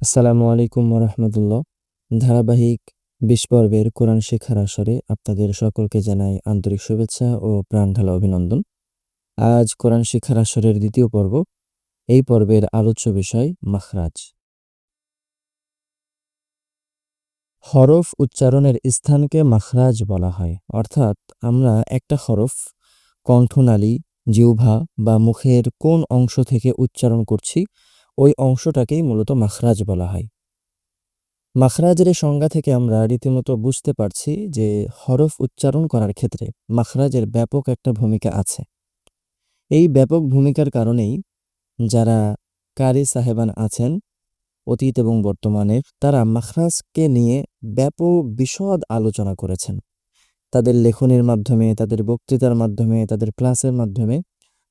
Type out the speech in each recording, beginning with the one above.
আসসালামু আলাইকুম রহমতুল্লাহ ধারাবাহিক বিশ পর্বের কোরআন শিক্ষার আসরে আপনাদের সকলকে জানাই আন্তরিক শুভেচ্ছা ও প্রাণঢালা অভিনন্দন। আজ কোরআন শিক্ষার আসরের দ্বিতীয় পর্ব, এই পর্বের আলোচ্য বিষয় মাখরাজ। হরফ উচ্চারণের স্থানকে মাখরাজ বলা হয়। অর্থাৎ আমরা একটা হরফ, কণ্ঠনালী, জিহ্বা বা মুখের কোন অংশ থেকে উচ্চারণ করছি ওই অংশটাকেই মূলত মাখরাজ বলা হয়। মাখরাজের সংজ্ঞা থেকে আমরা রীতিমতো বুঝতে পারছি যে হরফ উচ্চারণ করার ক্ষেত্রে মাখরাজের ব্যাপক একটা ভূমিকা আছে। এই ব্যাপক ভূমিকার কারণেই যারা কারি সাহেবান আছেন, অতীত এবং বর্তমানের, তারা মাখরাজকে নিয়ে ব্যাপক বিশদ আলোচনা করেছেন। তাদের লেখনের মাধ্যমে, তাদের বক্তৃতার মাধ্যমে, তাদের ক্লাসের মাধ্যমে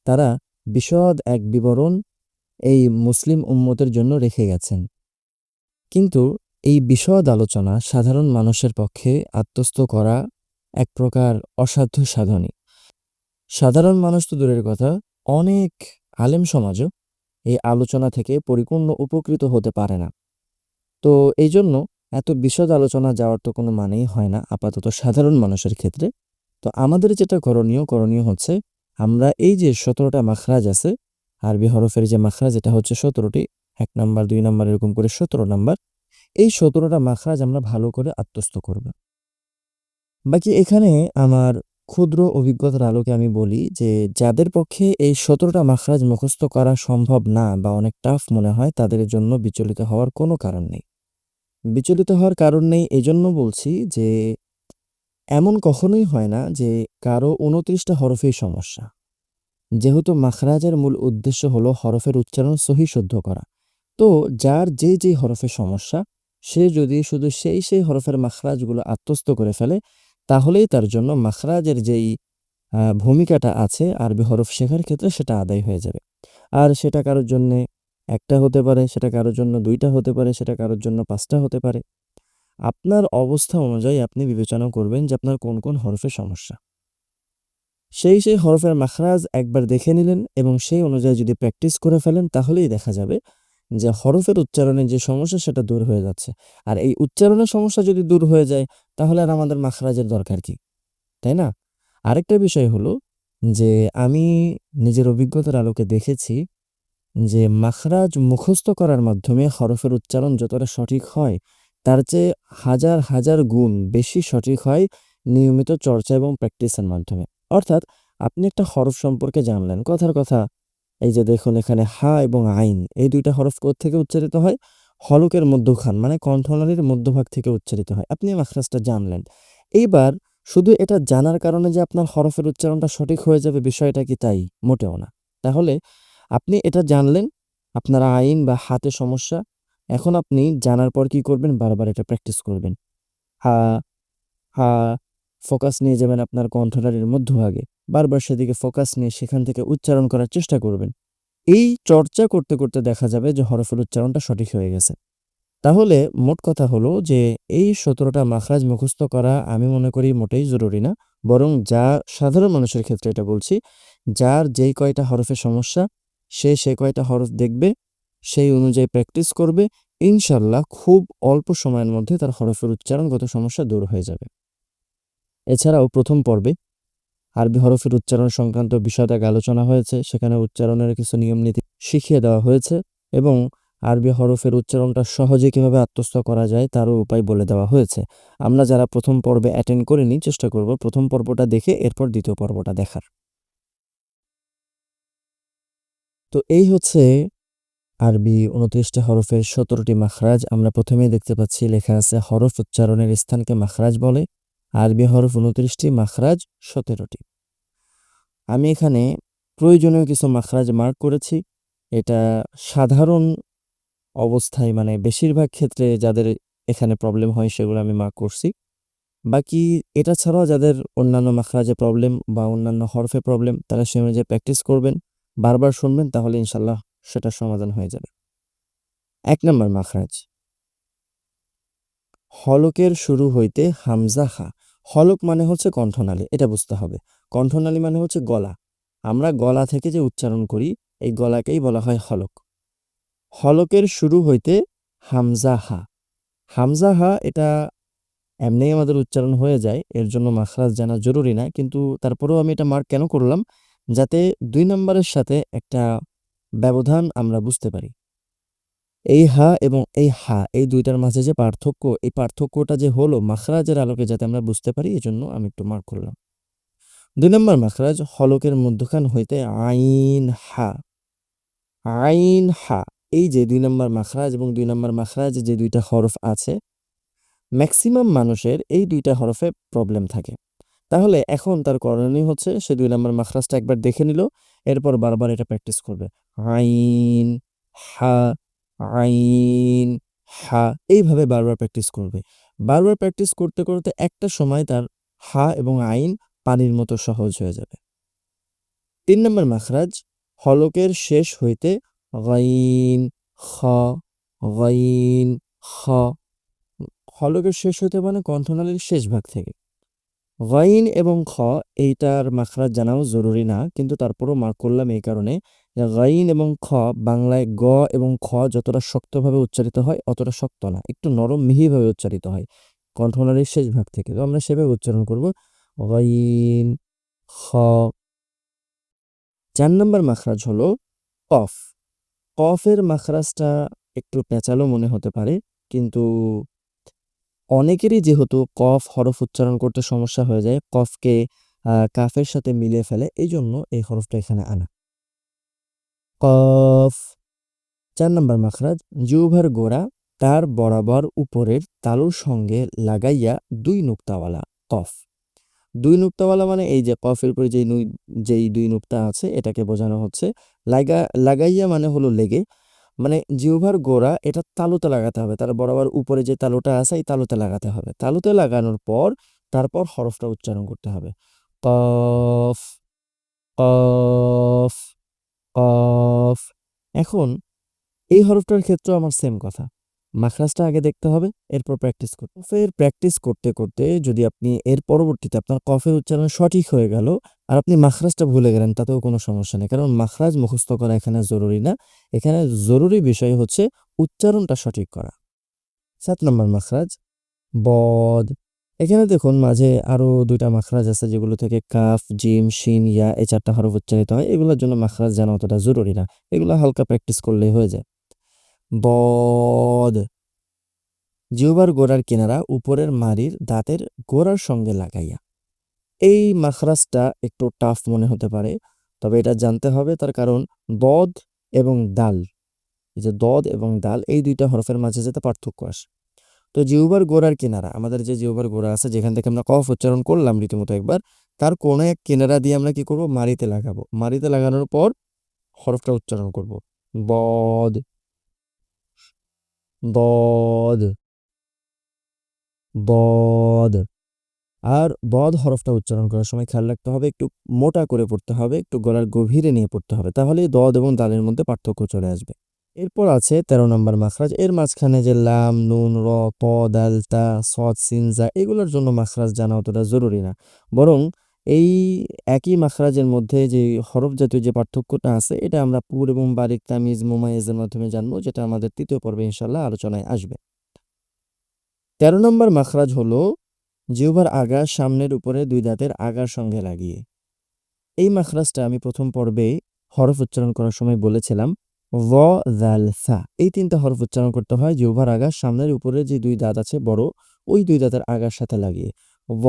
তারা বিশদ এক বিবরণ এই মুসলিম উম্মতের জন্য রেখে গেছেন। কিন্তু এই বিশদ আলোচনা সাধারণ মানুষের পক্ষে আত্মস্থ করা এক প্রকার অসাধ্য সাধনী। সাধারণ মানুষ তো দূরের কথা, অনেক আলেম সমাজও এই আলোচনা থেকে পরিপূর্ণ উপকৃত হতে পারে না। তো এই জন্য এত বিশদ আলোচনা যাওয়ার তো কোনো মানেই হয় না আপাতত সাধারণ মানুষের ক্ষেত্রে। তো আমাদের যেটা করণীয় করণীয় হচ্ছে, আমরা এই যে সতেরোটা মাখরাজ আছে আরবি হরফের যে মাখরাজ, এটা হচ্ছে সতেরোটি। এক নাম্বার, দুই নাম্বার, এরকম করে সতেরো নাম্বার। এই সতেরোটা মাখরাজ আমরা ভালো করে আত্মস্থ করব। বাকি এখানে আমার ক্ষুদ্র অভিজ্ঞতার আলোকে আমি বলি যে, যাদের পক্ষে এই সতেরোটা মাখরাজ মুখস্থ করা সম্ভব না বা অনেক টাফ মনে হয়, তাদের জন্য বিচলিত হওয়ার কোনো কারণ নেই। বিচলিত হওয়ার কারণ নেই এই জন্য বলছি যে, এমন কখনোই হয় না যে, কারও উনত্রিশটা হরফেই সমস্যা। যেহেতু মাখরাজের মূল উদ্দেশ্য হলো হরফের উচ্চারণ সহি শুদ্ধ করা। তো যার যে যে হরফের সমস্যা, সে যদি শুধু সেই সেই হরফের মাখরাজগুলো আত্মস্থ করে ফেলে, তাহলেই তার জন্য মাখরাজের যেই ভূমিকাটা আছে, আরবি হরফ শেখার ক্ষেত্রে সেটা আদায় হয়ে যাবে। আর সেটা কারোর জন্য একটা হতে পারে, সেটা কারোর জন্য দুইটা হতে পারে, সেটা কারোর জন্য পাঁচটা হতে পারে। আপনার অবস্থা অনুযায়ী আপনি বিবেচনা করবেন যে আপনার কোন কোন হরফের সমস্যা। সেই সেই হরফের মাখরাজ একবার দেখে নিলেন এবং সেই অনুযায়ী যদি প্র্যাকটিস করে ফেলেন, তাহলেই দেখা যাবে যে হরফের উচ্চারণের যে সমস্যা, সেটা দূর হয়ে যাচ্ছে। আর এই উচ্চারণের সমস্যা যদি দূর হয়ে যায়, তাহলে আর আমাদের মাখরাজের দরকার কি? তাই না? আরেকটা বিষয় হলো যে আমি নিজের অভিজ্ঞতার আলোকে দেখেছি যে মাখরাজ মুখস্থ করার মাধ্যমে হরফের উচ্চারণ যতটা সঠিক হয়, তার চেয়ে হাজার হাজার গুণ বেশি সঠিক হয় নিয়মিত চর্চা এবং প্র্যাকটিসের মাধ্যমে। অর্থাৎ আপনি একটা হরফ সম্পর্কে জানলেন, কথার কথা। এই যে দেখুন এখানে হা এবং আইন, এই দুইটা হরফ থেকে উচ্চারিত হয়? হলকের মধ্যখান মানে কণ্ঠনালীর মধ্যভাগ থেকে উচ্চারিত হয়। আপনি মাখরাজটা জানলেন। এইবার শুধু এটা জানার কারণে যে আপনার হরফের উচ্চারণটা সঠিক হয়ে যাবে বিষয়টা কি তাই? মোটেও না। তাহলে আপনি এটা জানলেন, আপনার আইন বা হাতে সমস্যা, এখন আপনি জানার পর কি করবেন? বারবার এটা প্র্যাকটিস করবেন। হা হা ফোকাস নিয়ে যাবেন আপনার কণ্ঠনালীর মধ্যভাগে। বারবার সেদিকে ফোকাস নিয়ে সেখান থেকে উচ্চারণ করার চেষ্টা করবেন। এই চর্চা করতে করতে দেখা যাবে যে হরফের উচ্চারণটা সঠিক হয়ে গেছে। তাহলে মোট কথা হলো যে এই সতেরোটা মাখরাজ মুখস্থ করা আমি মনে করি মোটেই জরুরি না। বরং যা সাধারণ মানুষের ক্ষেত্রে এটা বলছি, যার যেই কয়টা হরফের সমস্যা, সে সে কয়টা হরফ দেখবে, সেই অনুযায়ী প্র্যাকটিস করবে, ইনশাল্লাহ খুব অল্প সময়ের মধ্যে তার হরফের উচ্চারণগত সমস্যা দূর হয়ে যাবে। এছাড়াও প্রথম পর্বে আরবি হরফের উচ্চারণ সংক্রান্ত বিষয়টাকে আলোচনা হয়েছে। সেখানে উচ্চারণের কিছু নিয়ম নীতি শিখিয়ে দেওয়া হয়েছে এবং আরবি হরফের উচ্চারণটা সহজে কীভাবে আত্মস্থ করা যায় তারও উপায় বলে দেওয়া হয়েছে। আমরা যারা প্রথম পর্বে অ্যাটেন্ড করিনি, চেষ্টা করব প্রথম পর্বটা দেখে এরপর দ্বিতীয় পর্বটা দেখার। তো এই হচ্ছে আরবি উনত্রিশটা হরফের সতেরোটি মাখরাজ। আমরা প্রথমেই দেখতে পাচ্ছি, লেখা আছে, হরফ উচ্চারণের স্থানকে মাখরাজ বলে। আরবি হরফ উনত্রিশটি, মাখরাজ সতেরোটি। আমি এখানে প্রয়োজনীয় কিছু মাখরাজ মার্ক করেছি। এটা সাধারণ অবস্থায় মানে বেশিরভাগ ক্ষেত্রে যাদের এখানে প্রবলেম হয়, সেগুলো আমি মার্ক করছি। বাকি এটা ছাড়াও যাদের অন্যান্য মাখরাজে প্রবলেম বা অন্যান্য হরফে প্রবলেম তারা সে অনুযায়ী প্র্যাকটিস করবেন। বারবার শুনবেন, তাহলে ইনশাল্লাহ সেটার সমাধান হয়ে যাবে। এক নম্বর মাখরাজ। হলকের শুরু হইতে হামজা খা। হলক মানে হচ্ছে কণ্ঠনালী, এটা বুঝতে হবে। কণ্ঠনালী মানে হচ্ছে গলা। আমরা গলা থেকে যে উচ্চারণ করি, এই গলাকেই বলা হয় হলক। হলকের শুরু হইতে হামজা হা হামজা হা এটা এমনিই আমাদের উচ্চারণ হয়ে যায়, এর জন্য মাখরাজ জানা জরুরি না, কিন্তু তারপরেও আমি এটা মার্ক কেন করলাম? যাতে দুই নম্বরের সাথে একটা ব্যবধান আমরা বুঝতে পারি। এই হা এবং এই হা, এই দুইটার মাঝে যে পার্থক্য, এই পার্থক্যটা যে হলো মাখরাজের আলোকে যাতে আমরা বুঝতে পারি এই জন্য আমি একটু মার্ক করলাম। দুই নম্বর মাখরাজ, হলকের মধ্যখান হইতে আইন, হা। আইন, হা, এই যে দুই নম্বর মাখরাজ এবং দুই নম্বর মাখরাজ যে দুইটা হরফ আছে ম্যাক্সিমাম মানুষের এই দুইটা হরফে প্রবলেম থাকে। তাহলে এখন তার করণীয় হচ্ছে, সে দুই নম্বর মাখরাজটা একবার দেখে নিল, এরপর বারবার এটা প্র্যাকটিস করবে। আইন, হা আইন, হা, এইভাবে বারবার প্র্যাকটিস করবে। বারবার প্র্যাকটিস করতে করতে একটা সময় তার হা এবং আইন পানির মতো সহজ হয়ে যাবে। তিন নম্বর মাখরাজ, হলকের শেষ হইতে গাইন, খ গাইন, খ। হলকের শেষ হইতে মানে কণ্ঠনালীর শেষ ভাগ থেকে। গাইন এবং খ, এইটার মাখরাজ জানাও জরুরি না, কিন্তু তারপরও মার্ক করলাম এই কারণে গাইন এবং খ বাংলায় গ এবং খ যতটা শক্তভাবে উচ্চারিত হয়, অতটা শক্ত না। একটু নরম মিহিভাবে উচ্চারিত হয় কণ্ঠনালীর শেষ ভাগ থেকে। তো আমরা সেভাবে উচ্চারণ করব। গাইন, খ। চার নম্বর মাখরাজ হলো কফ। কফের মাখরাজটা একটু পেঁচালো মনে হতে পারে, কিন্তু অনেকেরই যেহেতু কফ হরফ উচ্চারণ করতে সমস্যা হয়ে যায়, কফকে কাফের সাথে মিলিয়ে ফেলে এই জন্য এই হরফটা এখানে আনা। কফ। চার নম্বর মাখরাজ জিউভার গোড়া তার বরাবর উপরের তালুর সঙ্গে লাগাইয়া দুই নুক্তাওয়ালা, কফ। দুই নুক্তাওয়ালা মানে এই যে কফের উপরে যেই নুই, যেই দুই নুক্তা আছে, এটাকে বোঝানো হচ্ছে। লাগা, লাগাইয়া মানে হলো লেগে। মানে জিহ্বার গোড়া এটা তালুতে লাগাতে হবে, তার বরাবর উপরে যে তালুটা আছে, এই তালুতে লাগাতে হবে। তালুতে লাগানোর পর তারপর হরফটা উচ্চারণ করতে হবে। কফ কফ। কফ এখন, এই হরফটার ক্ষেত্রেও আমার সেম কথা। মাখরাজটা আগে দেখতে হবে, এরপর প্র্যাকটিস করতে কফের প্র্যাকটিস করতে করতে যদি আপনি এর পরবর্তীতে আপনার কফের উচ্চারণ সঠিক হয়ে গেল আর আপনি মাখরাজটা ভুলে গেলেন, তাতেও কোনো সমস্যা নেই। কারণ মাখরাজ মুখস্থ করা এখানে জরুরি না। এখানে জরুরি বিষয় হচ্ছে উচ্চারণটা সঠিক করা। সাত নম্বর মাখরাজ, বদ। এখানে দেখুন মাঝে আরও দুইটা মাখরাজ আছে যেগুলো থেকে কাফ, জিম, শিন, ইয়া এই চারটা হরফ উচ্চারিত হয়। এগুলোর জন্য মাখরাজ জানা অতটা জরুরি না। এগুলো হালকা প্র্যাকটিস করলেই হয়ে যায়। বদ। জিহ্বার গোড়ার কিনারা উপরের মারির দাঁতের গোড়ার সঙ্গে লাগাইয়া। এই মাখরাজটা একটু টাফ মনে হতে পারে, তবে এটা জানতে হবে তার কারণ দদ এবং দাল। এই যে দদ এবং দাল, এই দুইটা হরফের মাঝে যেতে পার্থক্য আসে। তো জিহ্বার গোড়ার কিনারা, আমাদের যে জিহ্বার গোড়া আছে, যেখান থেকে আমরা কফ উচ্চারণ করলাম রীতিমতো একবার, তার কোনো এক কিনারা দিয়ে আমরা কি করব? মারিতে লাগাবো। মারিতে লাগানোর পর হরফটা উচ্চারণ করব। বদ বদ বদ আর বদ হরফটা উচ্চারণ করার সময় খেয়াল রাখতে হবে, একটু মোটা করে পড়তে হবে, একটু গলার গভীরে নিয়ে পড়তে হবে তাহলে দদ এবং দালের মধ্যে পার্থক্য চলে আসবে। এরপর আছে তেরো নম্বর মাখরাজ। এর মাঝখানে যে লাম, নুন, র, প দাল তা সদ সিনজা, এগুলোর জন্য মাখরাজ জানা অতটা জরুরি না। বরং এই একই মাখরাজের মধ্যে যে হরফ জাতীয় যে পার্থক্যটা আছে, এটা আমরা পুর এবং বারিক তামিজ মুমাইজের মাধ্যমে জানব, যেটা আমাদের তৃতীয় পর্বে ইনশাল্লাহ আলোচনায় আসবে। তেরো নম্বর মাখরাজ হলো জিহ্বার আগা সামনের উপরে দুই দাঁতের আগার সঙ্গে লাগিয়ে। এই মাখরাজটা আমি প্রথম পর্বে হরফ উচ্চারণ করার সময় বলেছিলাম ভ জাল সা এই তিনটা হরফ উচ্চারণ করতে হয় জিহ্বার আগা সামনের উপরে যে দুই দাঁত আছে বড়, ওই দুই দাঁতের আগার সাথে লাগিয়ে। ভ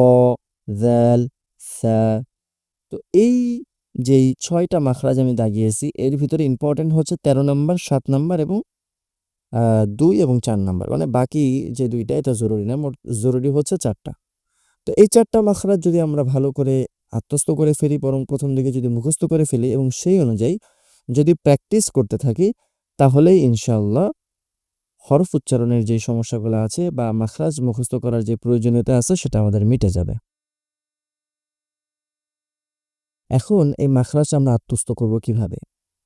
জাল সা তো এই যেই ছয়টা মাখরাজ আমি দাগিয়েছি, এর ভিতরে ইম্পর্টেন্ট হচ্ছে তেরো নম্বর, সাত নম্বর এবং দুই এবং চার নাম্বার। মানে বাকি যে দুইটা, এটা জরুরি না, মোট জরুরি হচ্ছে চারটা। তো এই চারটা মাখরাজ যদি আমরা ভালো করে আত্মস্থ করে ফেলি, বরং প্রথম দিকে যদি মুখস্থ করে ফেলি, এবং সেই অনুযায়ী যদি প্র্যাকটিস করতে থাকি, তাহলেই ইনশাল্লাহ হরফ উচ্চারণের যে সমস্যাগুলো আছে বা মাখরাজ মুখস্থ করার যে প্রয়োজনীয়তা আছে, সেটা আমাদের মিটে যাবে। এখন এই মাখরাজ আমরা আত্মস্থ করব কীভাবে?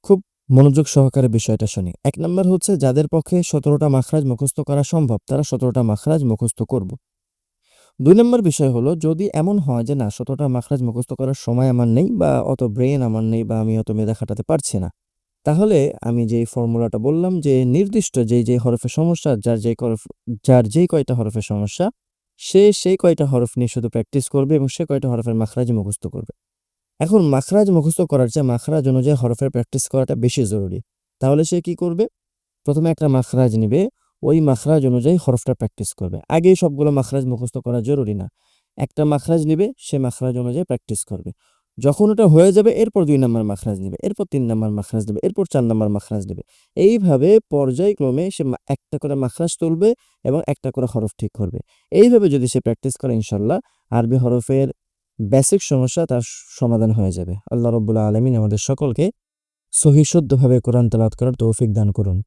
খুব মনোযোগ সহকারে বিষয়টা শুনি। এক নম্বর হচ্ছে, যাদের পক্ষে সতেরোটা মাখরাজ মুখস্থ করা সম্ভব, তারা সতেরোটা মাখরাজ মুখস্থ করব। দুই নম্বর বিষয় হলো, যদি এমন হয় যে না শতটা মাখরাজ মুখস্থ করার সময় আমার নেই বা অত ব্রেন আমার নেই বা আমি অত মেধা খাটাতে পারছি না, তাহলে আমি যেই ফর্মুলাটা বললাম যে নির্দিষ্ট যেই যেই হরফের সমস্যা, যার যেই যার যেই কয়টা হরফের সমস্যা, সে সেই কয়টা হরফ নিয়ে শুধু প্র্যাকটিস করবে এবং সে কয়টা হরফের মাখরাজ মুখস্থ করবে। এখন মাখরাজ মুখস্থ করার চেয়ে মাখরাজ অনুযায়ী হরফের প্র্যাকটিস করাটা বেশি জরুরি, তাহলে সে কি করবে? প্রথমে একটা মাখরাজ নেবে ওই মাখরাজ অনুযায়ী হরফটা প্র্যাকটিস করবে। আগেই সবগুলো মাখরাজ মুখস্থ করা জরুরি না। একটা মাখরাজ নেবে, সে মাখরাজ অনুযায়ী প্র্যাকটিস করবে। যখন ওটা হয়ে যাবে, এরপর দুই নাম্বার মাখরাজ নেবে, এরপর তিন নাম্বার মাখরাজ নেবে, এরপর চার নাম্বার মাখরাজ নেবে। এইভাবে পর্যায়ক্রমে সে একটা করে মাখরাজ তুলবে এবং একটা করে হরফ ঠিক করবে। এইভাবে যদি সে প্র্যাকটিস করে ইনশাল্লাহ আরবি হরফের বেসিক সমস্যা তার সমাধান হয়ে যাবে। আল্লাহ রব্বুল্লাহ আলমিন আমাদের সকলকে সহিশুদ্ধভাবে কোরআন তালাত করার তৌফিক দান করুন।